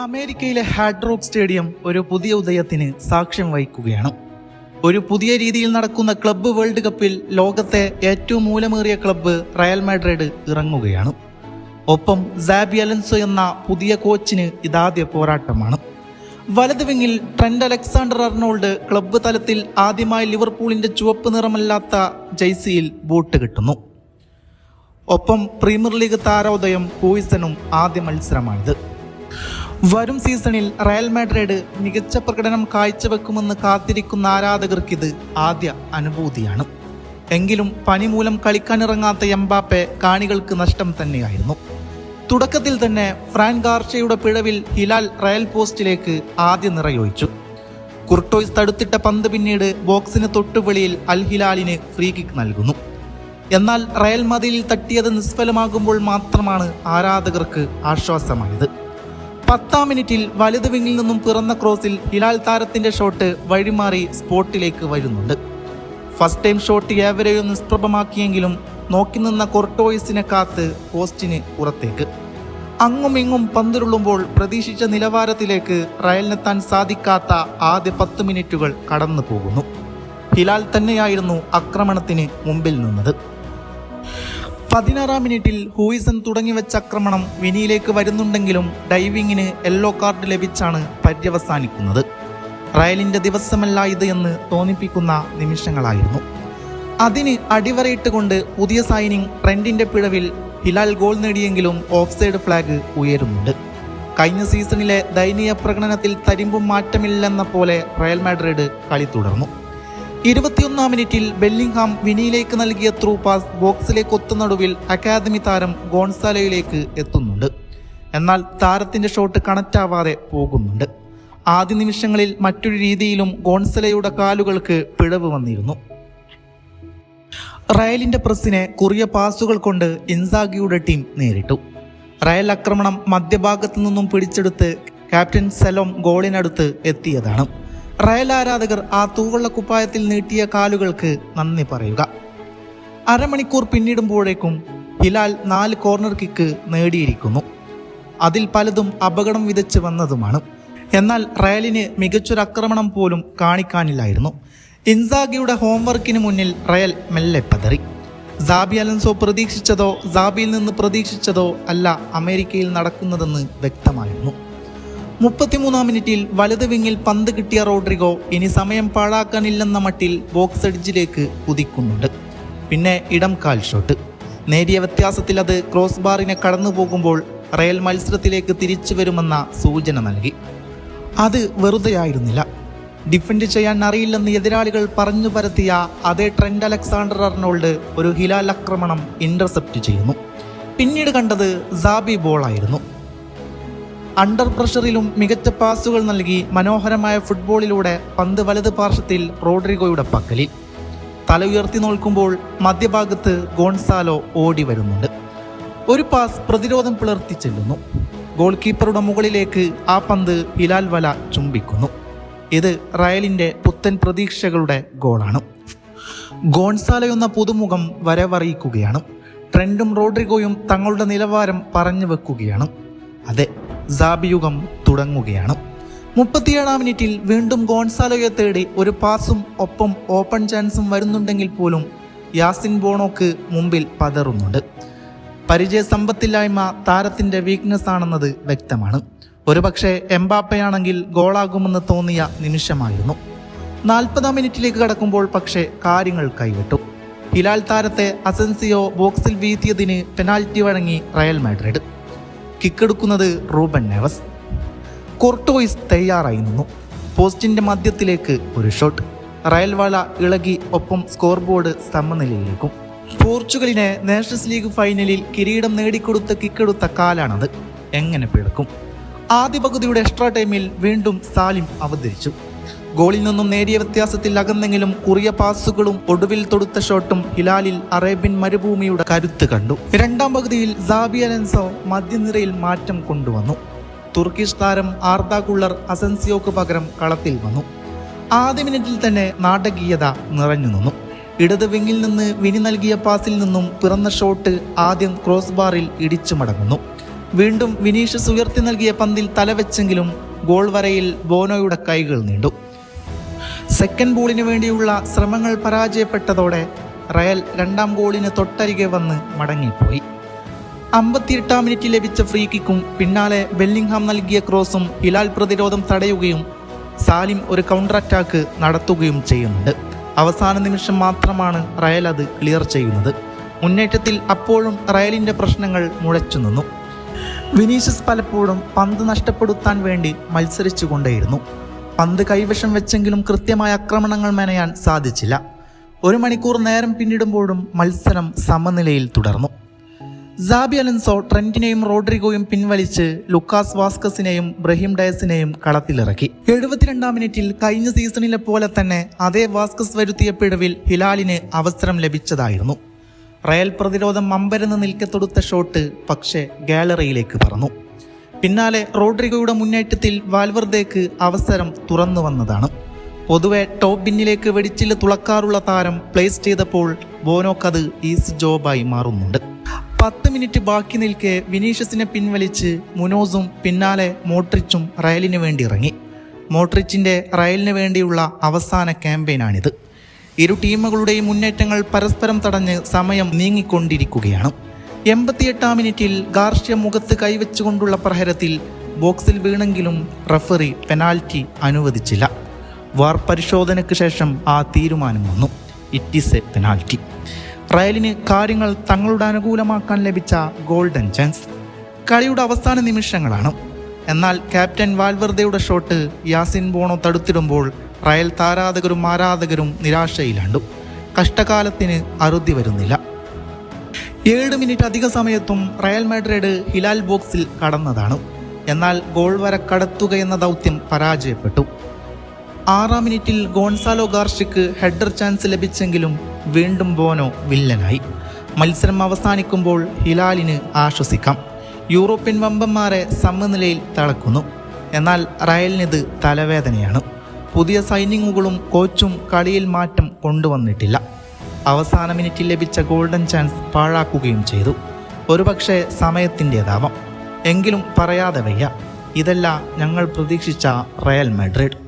അമേരിക്കയിലെ hard rock stadium ഒരു പുതിയ ഉദയത്തിന് സാക്ഷ്യം വഹിക്കുകയാണ്. ഒരു പുതിയ രീതിയിൽ നടക്കുന്ന ക്ലബ്ബ് വേൾഡ് കപ്പിൽ ലോകത്തെ ഏറ്റവും മൂലമേറിയ ക്ലബ്ബ് റയൽ മാഡ്രിഡ് ഇറങ്ങുകയാണ്. ഒപ്പം സാബി അലൻസോ എന്ന പുതിയ കോച്ചിന് ഇതാദ്യ പോരാട്ടമാണ്. വലത് വിങ്ങിൽ ട്രെൻഡ് അലക്സാണ്ടർ അർണോൾഡ് ക്ലബ്ബ് തലത്തിൽ ആദ്യമായി ലിവർപൂളിന്റെ ചുവപ്പ് നിറമല്ലാത്ത ജെയ്സിയിൽ ബൂട്ട് കിട്ടുന്നു. ഒപ്പം പ്രീമിയർ ലീഗ് താരോദയം ഹൂയിസനും ആദ്യ മത്സരമാണിത്. വരും സീസണിൽ റയൽ മാഡ്രിഡ് മികച്ച പ്രകടനം കാഴ്ചവെക്കുമെന്ന് കാത്തിരിക്കുന്ന ആരാധകർക്കിത് ആദ്യ അനുഭൂതിയാണ്. എങ്കിലും പനി മൂലം കളിക്കാനിറങ്ങാത്ത എംബാപ്പെ കാണികൾക്ക് നഷ്ടം തന്നെയായിരുന്നു. തുടക്കത്തിൽ തന്നെ ഫ്രാൻ ഗാർഷയുടെ പിഴവിൽ ഹിലാൽ റയൽ പോസ്റ്റിലേക്ക് ആദ്യ നിറയൊഴിച്ചു. കുർട്ടോയ്സ് തടുത്തിട്ട പന്ത് പിന്നീട് ബോക്സിന് തൊട്ടുവെളിയിൽ അൽ ഹിലാലിന് ഫ്രീ കിക്ക് നൽകുന്നു. എന്നാൽ റയൽ മതിലിൽ തട്ടിയത് നിസ്ഫലമാകുമ്പോൾ മാത്രമാണ് ആരാധകർക്ക് ആശ്വാസമായത്. പത്താം മിനിറ്റിൽ വലത് വിങ്ങിൽ നിന്നും പിറന്ന ക്രോസിൽ ഹിലാൽ താരത്തിന്റെ ഷോട്ട് വഴിമാറി സ്പോട്ടിലേക്ക് വരുന്നുണ്ട്. ഫസ്റ്റ് ടൈം ഷോട്ട് ഏവരെയും നിഷ്പ്രഭമാക്കിയെങ്കിലും നോക്കി നിന്ന കൊർട്ടോയിസിനെ കാത്ത് പോസ്റ്റിന് പുറത്തേക്ക്. അങ്ങും ഇങ്ങും പന്തിരുള്ളുമ്പോൾ പ്രതീക്ഷിച്ച നിലവാരത്തിലേക്ക് റയലിനെത്താൻ സാധിക്കാത്ത ആദ്യ പത്ത് മിനിറ്റുകൾ കടന്നു പോകുന്നു ഹിലാൽ തന്നെയായിരുന്നു ആക്രമണത്തിന് മുമ്പിൽ നിന്നത്. പതിനാറാം മിനിറ്റിൽ ഹൂയിസൺ തുടങ്ങിവെച്ച ആക്രമണം വിനിയിലേക്ക് വരുന്നുണ്ടെങ്കിലും ഡൈവിങ്ങിന് യെല്ലോ കാർഡ് ലഭിച്ചാണ് പര്യവസാനിക്കുന്നത്. റയലിന്റെ ദിവസമല്ല ഇത് എന്ന് തോന്നിപ്പിക്കുന്ന നിമിഷങ്ങളായിരുന്നു. അതിന് അടിവരയിട്ടുകൊണ്ട് പുതിയ സൈനിങ് ട്രെൻഡിന്റെ പിഴവിൽ ഹിലാൽ ഗോൾ നേടിയെങ്കിലും ഓഫ് സൈഡ് ഫ്ലാഗ് ഉയരുന്നുണ്ട്. കഴിഞ്ഞ സീസണിലെ ദയനീയ പ്രകടനത്തിൽ തരിമ്പും മാറ്റമില്ലെന്ന പോലെ റയൽ മാഡ്രിഡ് കളി തുടർന്നു. ഇരുപത്തിയൊന്നാം മിനിറ്റിൽ ബെല്ലിംഗ്ഹാം വിനിയിലേക്ക് നൽകിയ ത്രൂ പാസ് ബോക്സിലേക്ക് ഒത്തുനടുവിൽ അക്കാദമി താരം ഗോൺസാലയിലേക്ക് എത്തുന്നുണ്ട്. എന്നാൽ താരത്തിന്റെ ഷോട്ട് കണക്റ്റ് ആവാതെ പോകുന്നുണ്ട്. ആദ്യ നിമിഷങ്ങളിൽ മറ്റൊരു രീതിയിലും ഗോൺസലയുടെ കാലുകൾക്ക് പിഴവ് വന്നിരുന്നു. റയലിന്റെ പ്രസ്സിനെ കുറിയ പാസുകൾ കൊണ്ട് ഇൻസാഗിയുടെ ടീം നേരിട്ടു. റയൽ ആക്രമണം മധ്യഭാഗത്തു നിന്നും പിടിച്ചെടുത്ത് ക്യാപ്റ്റൻ സെലോം ഗോളിനടുത്ത് എത്തിയതാണ്. റയൽ ആരാധകർ ആ തൂവള്ള കുപ്പായത്തിൽ നീട്ടിയ കാലുകൾക്ക് നന്ദി പറയുക. അരമണിക്കൂർ പിന്നിടുമ്പോഴേക്കും ഹിലാൽ നാല് കോർണർ കിക്ക് നേടിയിരിക്കുന്നു. അതിൽ പലതും അപകടം വിതച്ച് വന്നതുമാണ്. എന്നാൽ റയലിന് മികച്ചൊരു ആക്രമണം പോലും കാണിക്കാനില്ലായിരുന്നു. ഇൻസാഗിയുടെ ഹോംവർക്കിന് മുന്നിൽ റയൽ മെല്ലെ പതറി. സാബി അലൻസോ പ്രതീക്ഷിച്ചതോ സാബിയിൽ നിന്ന് പ്രതീക്ഷിച്ചതോ അല്ല അമേരിക്കയിൽ നടക്കുന്നതെന്ന് വ്യക്തമായിരുന്നു. മുപ്പത്തിമൂന്നാം മിനിറ്റിൽ വലത് വിങ്ങിൽ പന്ത് കിട്ടിയ റോഡ്രിഗോ ഇനി സമയം പാഴാക്കാനില്ലെന്ന മട്ടിൽ ബോക്സ് എഡ്ജിലേക്ക് കുതിക്കുന്നുണ്ട്. പിന്നെ ഇടം കാൽ ഷോട്ട്. നേരിയ വ്യത്യാസത്തിൽ അത് ക്രോസ് ബാറിനെ കടന്നു പോകുമ്പോൾ റയൽ മത്സരത്തിലേക്ക് തിരിച്ചു വരുമെന്ന സൂചന നൽകി. അത് വെറുതെയായിരുന്നില്ല ഡിഫെൻഡ് ചെയ്യാൻ അറിയില്ലെന്ന് എതിരാളികൾ പറഞ്ഞു പരത്തിയ അതേ ട്രെൻഡ് അലക്സാണ്ടർ അർണോൾഡ് ഒരു ഹിലാൽ ആക്രമണം ഇന്റർസെപ്റ്റ് ചെയ്യുന്നു. പിന്നീട് കണ്ടത് സാബി ബോളായിരുന്നു അണ്ടർ പ്രഷറിലും മികച്ച പാസുകൾ നൽകി മനോഹരമായ ഫുട്ബോളിലൂടെ പന്ത് വലത് പാർശ്വത്തിൽ റോഡ്രിഗോയുടെ പക്കലിൽ. തല ഉയർത്തി നോക്കുമ്പോൾ മധ്യഭാഗത്ത് ഗോൺസാലോ ഓടി വരുന്നുണ്ട്. ഒരു പാസ് പ്രതിരോധം പിളർത്തി ചെല്ലുന്നു. ഗോൾ കീപ്പറുടെ മുകളിലേക്ക് ആ പന്ത് ഹിലാൽ വല ചുംബിക്കുന്നു. ഇത് റയലിന്റെ പുത്തൻ പ്രതീക്ഷകളുടെ ഗോളാണ്. ഗോൺസാലോ എന്ന പുതുമുഖം വരവറിയിക്കുകയാണ്. ട്രെൻഡും റോഡ്രിഗോയും തങ്ങളുടെ നിലവാരം പറഞ്ഞു വെക്കുകയാണ്. അതെ സാബിയുഗം തുടങ്ങുകയാണ്. മുപ്പത്തിയേഴാം മിനിറ്റിൽ വീണ്ടും ഗോൺസാലോയെ തേടി ഒരു പാസും ഒപ്പം ഓപ്പൺ ചാൻസും വരുന്നുണ്ടെങ്കിൽ പോലും യാസിൻ ബോണോക്ക് മുമ്പിൽ പതറുന്നുണ്ട്. പരിചയസമ്പത്തില്ലായ്മ താരത്തിന്റെ വീക്ക്നെസ് ആണെന്നത് വ്യക്തമാണ്. ഒരുപക്ഷെ എംബാപ്പയാണെങ്കിൽ ഗോളാകുമെന്ന് തോന്നിയ നിമിഷമായിരുന്നു. നാൽപ്പതാം മിനിറ്റിലേക്ക് കടക്കുമ്പോൾ പക്ഷേ കാര്യങ്ങൾ കൈവിട്ടു. ഹിലാൽ താരത്തെ അസൻസിയോ ബോക്സിൽ വീഴ്ത്തിയതിന് പെനാൽറ്റി വഴങ്ങി റയൽ മാഡ്രിഡ്. കിക്കെടുക്കുന്നത് റൂബൻ നെവസ്. കൊർട്ടോയിസ് തയ്യാറായി നിന്നു. പോസ്റ്റിന്റെ മധ്യത്തിലേക്ക് ഒരു ഷോട്ട്. റയൽവാള ഇളകി ഒപ്പം സ്കോർ ബോർഡ് സമനിലയിലേക്കും. പോർച്ചുഗലിനെ നേഷൻസ് ലീഗ് ഫൈനലിൽ കിരീടം നേടിക്കൊടുത്ത കിക്കെടുത്ത കാലാണത്. എങ്ങനെ പിഴക്കും ആദ്യ പകുതിയുടെ എക്സ്ട്രാ ടൈമിൽ വീണ്ടും സാലിം അവതരിച്ചു. ഗോളിൽ നിന്നും നേരിയ വ്യത്യാസത്തിൽ അകന്നെങ്കിലും കുറിയ പാസുകളും ഒടുവിൽ തൊടുത്ത ഷോട്ടും ഹിലാലിൽ അറേബ്യൻ മരുഭൂമിയുടെ കരുത്ത് കണ്ടു. രണ്ടാം പകുതിയിൽ സാബി അലൻസോ മധ്യനിരയിൽ മാറ്റം കൊണ്ടുവന്നു. തുർക്കിഷ് താരം ആർദ കുള്ളർ അസൻസിയോക്ക് പകരം കളത്തിൽ വന്നു. ആദ്യ മിനിറ്റിൽ തന്നെ നാടകീയത നിറഞ്ഞു നിന്നു. ഇടത് വിങ്ങിൽ നിന്ന് വിനി നൽകിയ പാസിൽ നിന്നും പിറന്ന ഷോട്ട് ആദ്യം ക്രോസ് ബാറിൽ ഇടിച്ചു മടങ്ങുന്നു. വീണ്ടും വിനീഷ് സുയർത്തി നൽകിയ പന്തിൽ തലവെച്ചെങ്കിലും ഗോൾ വരയിൽ ബോനോയുടെ കൈകൾ നീണ്ടു. സെക്കൻഡ് ബോളിന് വേണ്ടിയുള്ള ശ്രമങ്ങൾ പരാജയപ്പെട്ടതോടെ റയൽ രണ്ടാം ഗോളിന് തൊട്ടരികെ വന്ന് മടങ്ങിപ്പോയി. അമ്പത്തിയെട്ടാം മിനിറ്റ് ലഭിച്ച ഫ്രീ കിക്കും പിന്നാലെ ബെല്ലിംഗ്ഹാം നൽകിയ ക്രോസും ഹിലാൽ പ്രതിരോധം തടയുകയും സാലിം ഒരു കൗണ്ടർ അറ്റാക്ക് നടത്തുകയും ചെയ്യുന്നുണ്ട്. അവസാന നിമിഷം മാത്രമാണ് റയൽ അത് ക്ലിയർ ചെയ്യുന്നത്. മുന്നേറ്റത്തിൽ അപ്പോഴും റയലിന്റെ പ്രശ്നങ്ങൾ മുഴച്ചു നിന്നു. വിനീഷ്യസ് പലപ്പോഴും പന്ത് നഷ്ടപ്പെടുത്താൻ വേണ്ടി മത്സരിച്ചുകൊണ്ടേയിരുന്നു. പന്ത് കൈവശം വെച്ചെങ്കിലും കൃത്യമായ ആക്രമണങ്ങൾ മെനയാൻ സാധിച്ചില്ല. ഒരു മണിക്കൂർ നേരം പിന്നിടുമ്പോഴും മത്സരം സമനിലയിൽ തുടർന്നു. സാബി അലൻസോ ട്രെന്റിനെയും റോഡ്രിഗോയും പിൻവലിച്ച് ലുക്കാസ് വാസ്കസിനെയും ബ്രഹിം ഡയസിനെയും കളത്തിലിറക്കി. എഴുപത്തിരണ്ടാം മിനിറ്റിൽ കഴിഞ്ഞ സീസണിലെ പോലെ തന്നെ അതേ വാസ്കസ് വരുത്തിയ പിഴവിൽ ഹിലാലിന് അവസരം ലഭിച്ചതായിരുന്നു. റയൽ പ്രതിരോധം അമ്പരന്ന് നിൽക്കെ തൊടുത്ത ഷോട്ട് പക്ഷേ ഗാലറിയിലേക്ക് പറന്നു. പിന്നാലെ റോഡ്രിഗോയുടെ മുന്നേറ്റത്തിൽ വാൽവർദേക്ക് അവസരം തുറന്നു വന്നതാണ്. പൊതുവെ ടോപ്പ് ബിന്നിലേക്ക് വെടിച്ചിൽ തുളക്കാറുള്ള താരം പ്ലേസ് ചെയ്തപ്പോൾ ബോനോക്കത് ഈസ് ജോബായി മാറുന്നുണ്ട്. പത്ത് മിനിറ്റ് ബാക്കി നിൽക്കെ വിനീഷ്യസിനെ പിൻവലിച്ച് മുനോസും പിന്നാലെ മോട്രിച്ചും റയലിന് വേണ്ടി ഇറങ്ങി. മോട്രിച്ചിന്റെ റയലിന് വേണ്ടിയുള്ള അവസാന ക്യാമ്പയിനാണിത്. ഇരു ടീമുകളുടെയും മുന്നേറ്റങ്ങൾ പരസ്പരം തടഞ്ഞ് സമയം നീങ്ങിക്കൊണ്ടിരിക്കുകയാണ്. എൺപത്തിയെട്ടാം മിനിറ്റിൽ ഗാർഷ്യ മുഖത്ത് കൈവച്ചുകൊണ്ടുള്ള പ്രഹരത്തിൽ ബോക്സിൽ വീണെങ്കിലും റഫറി പെനാൽറ്റി അനുവദിച്ചില്ല. വാർ പരിശോധനയ്ക്ക് ശേഷം ആ തീരുമാനം വന്നു. ഇറ്റ് ഈസ് എ പെനാൽറ്റി റയലിന് കാര്യങ്ങൾ തങ്ങളുടെ അനുകൂലമാക്കാൻ ലഭിച്ച ഗോൾഡൻ ചാൻസ്. കളിയുടെ അവസാന നിമിഷങ്ങളാണ്. എന്നാൽ ക്യാപ്റ്റൻ വാൽവർദയുടെ ഷോട്ട് യാസിൻ ബോണോ തടുത്തിടുമ്പോൾ റയൽ താരാധകരും ആരാധകരും നിരാശയിലാണ്ടു. കഷ്ടകാലത്തിന് അറുതി വരുന്നില്ല. ഏഴ് മിനിറ്റ് അധിക സമയത്തും റയൽ മാഡ്രിഡ് ഹിലാൽ ബോക്സിൽ കടന്നതാണ്. എന്നാൽ ഗോൾ വര കടത്തുക എന്ന ദൗത്യം പരാജയപ്പെട്ടു. ആറാം മിനിറ്റിൽ ഗോൺസാലോ ഗാർഷിക്ക് ഹെഡർ ചാൻസ് ലഭിച്ചെങ്കിലും വീണ്ടും ബോനോ വില്ലനായി. മത്സരം അവസാനിക്കുമ്പോൾ ഹിലാലിന് ആശ്വസിക്കാം. യൂറോപ്യൻ വമ്പന്മാരെ സമനിലയിൽ തളക്കുന്നു. എന്നാൽ റയലിനിത് തലവേദനയാണ്. പുതിയ സൈനിങ്ങുകളും കോച്ചും കളിയിൽ മാറ്റം കൊണ്ടുവന്നിട്ടില്ല. അവസാന മിനിറ്റിൽ ലഭിച്ച ഗോൾഡൻ ചാൻസ് പാഴാക്കുകയും ചെയ്തു. ഒരുപക്ഷെ സമയത്തിന്റെതാവാം. എങ്കിലും പറയാതെ വയ്യ. ഇതല്ല ഞങ്ങൾ പ്രതീക്ഷിച്ച റയൽ മാഡ്രിഡ്.